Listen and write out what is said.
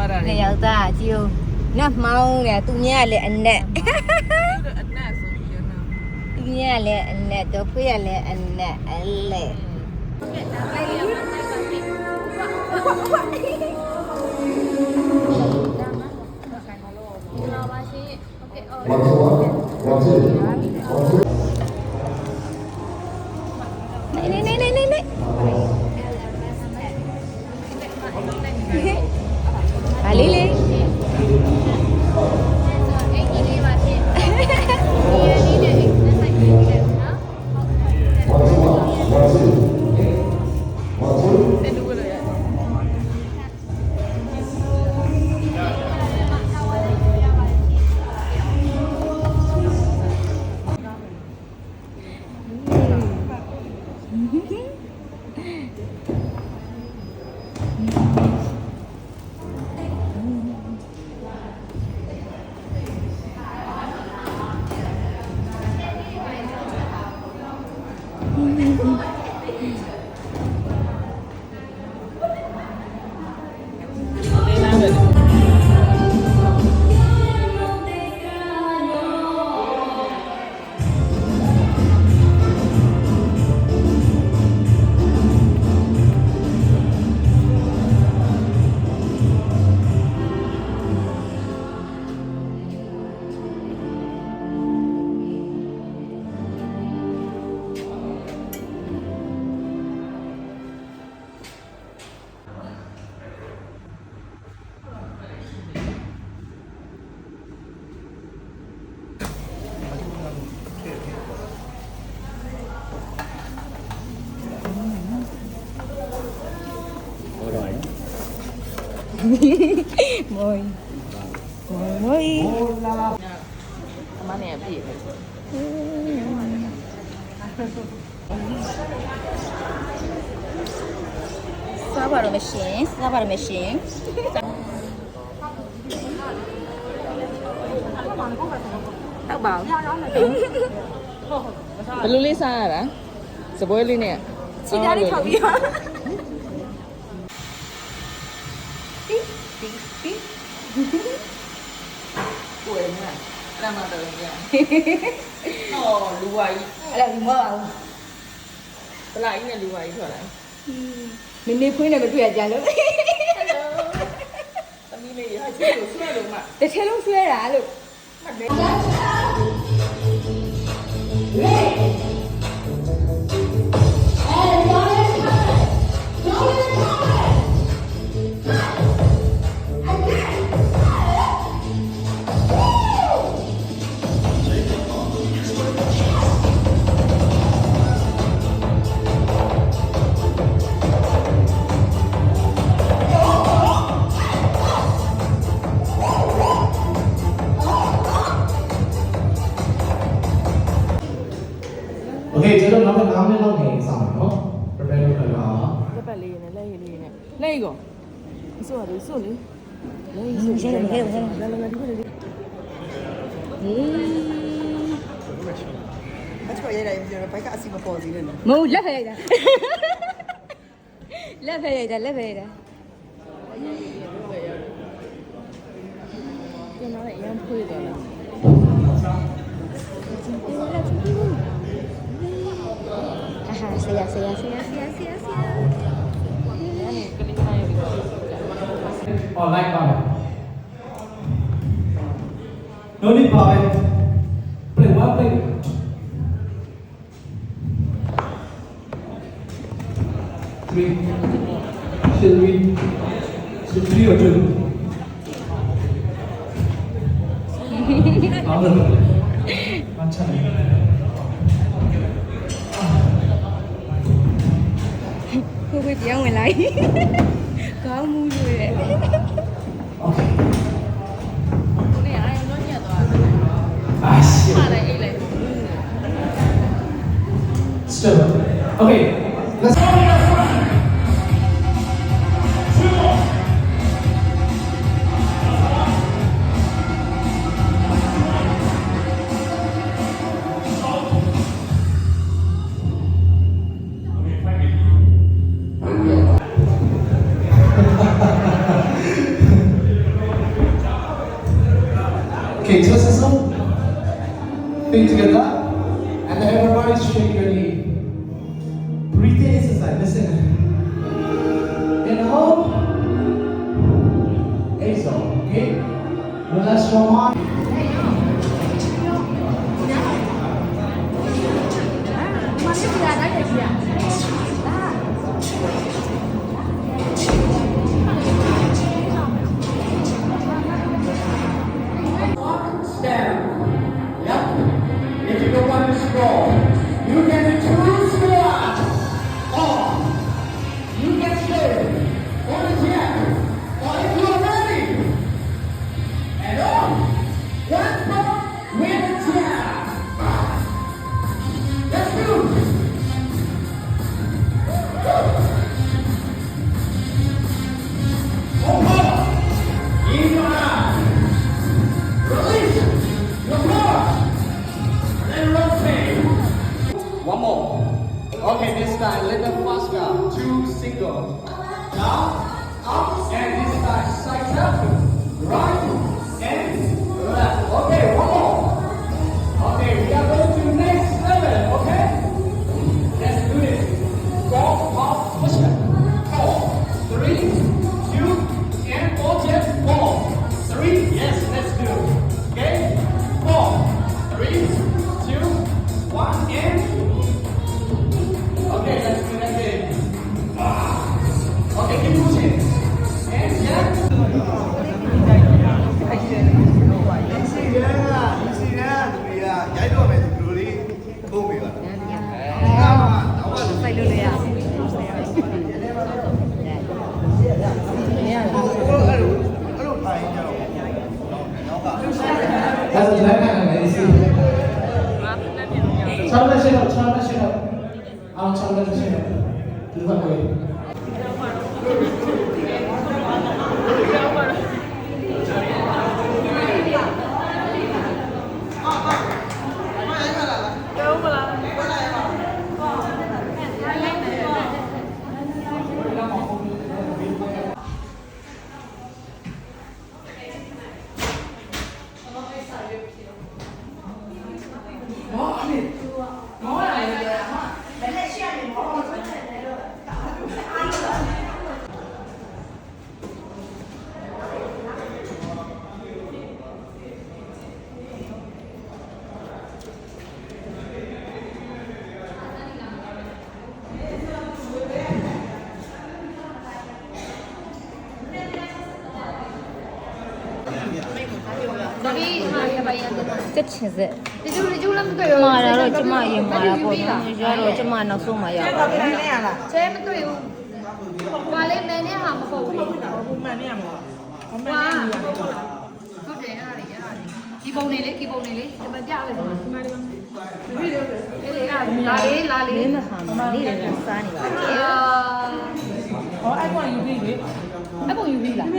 သွားတာလေနှစ်ယောက်သားကြည့်ဦးနတ်မောင်းတယ်သူမြင်ကလည်းအနက်အနက်ဆိုပြီးတော့သူမြင်ကလည်းအနက်တော့ဖေးကလည်းအနက်အလဲနေ မွိမွိအမနဲ့အပြည့်ပဲစားပါတော့မရှင်စားပါတော့မရှင်တောက်ပါဘယ်လိုလေးစားရတာစပွဲလေးနဲ့ချီသားလေးထောက်ပြီး တော့ကိုယ်နဲ့အဲ့ဒါမှတော့ပြန်ဟောလူဝါကြီးအဲ့ဒါဒီမောပါဘူးပလာကြီးနဲ့လူဝါကြီးထွက်လာနင်းနေဖွင့်နေမတွေ့ရကြလို့သမီးလေးဟာချစ်လို့ဆွဲလို့မှတစ်ထဲလုံးဆွဲတာလို့မှတ်တယ် ပတ်လေးနဲ့လက်ရည်လေးနဲ့လက်ရည်ကောအစိုးရလေးစိုးလေလက်ရည်စိုးရှင်းနေတယ်ရှင်းနေလာလာလာဒီလိုလေးဟေးအချော်ရိုက်လိုက်ပြီးတော့ဘိုက်ကအစီမပေါ်သေးတယ်နော်မဟုတ်လက်ဖက်ရိုက်တာလက်ဖက်ရိုက်တာလက်ဖက်ရိုက်တာပြန်လာတဲ့အရန်ဖွေးသွားလားအာဟာဆရာဆရာဆရာဆရာဆရာဆရာ ကလေးနိုင်ပြီ online ပါမယ် no need ပါမယ် play one play three three three or two เอ တွေပြန်ဝင်လိုက်ခေါင်းမူးရွေ့တယ်ကိုနေအားရုံတော့ညက်သွားတယ်အာရှစ်ပါတယ်အိတ်လိုက် Still. Okay. Okay, twist this up. Feet together. And then everybody shake your knee. Breathe in exercise. Listen. Inhale. Exhale. Okay? Relax your mind. 'One Okay, this time let them faster. Two single. Down, up, and this time side up, right, 찾아주시면 네. 감사합니다. ကချင်စက်ဒီကျူဒီကျူလည်းမတွေ့ရောမာတာတော့ကျမရင်မာတာပေါ့နော်ရတော့ကျမနောက်ဆုံးမှရပါတယ်နဲ့ရလားကျဲမတွေ့ဘူး။ဘာလဲမဲနဲ့ဟာမဟုတ်ဘူး။ဘူးမှန်နေရမှာဟာဟုတ်တယ်အဲ့ဒါတွေအဲ့ဒါတွေဒီပုံနေလေဒီပုံနေလေဒီမှာပြလိုက်ပါဒီမှာဒီမှာဒီလိုပဲအေးလာလေးလာလေးမဟာမလေးလည်းစားနေပါလေဟောအဲ့ကောင်ယူပြီးလေအပုံယူပြီလား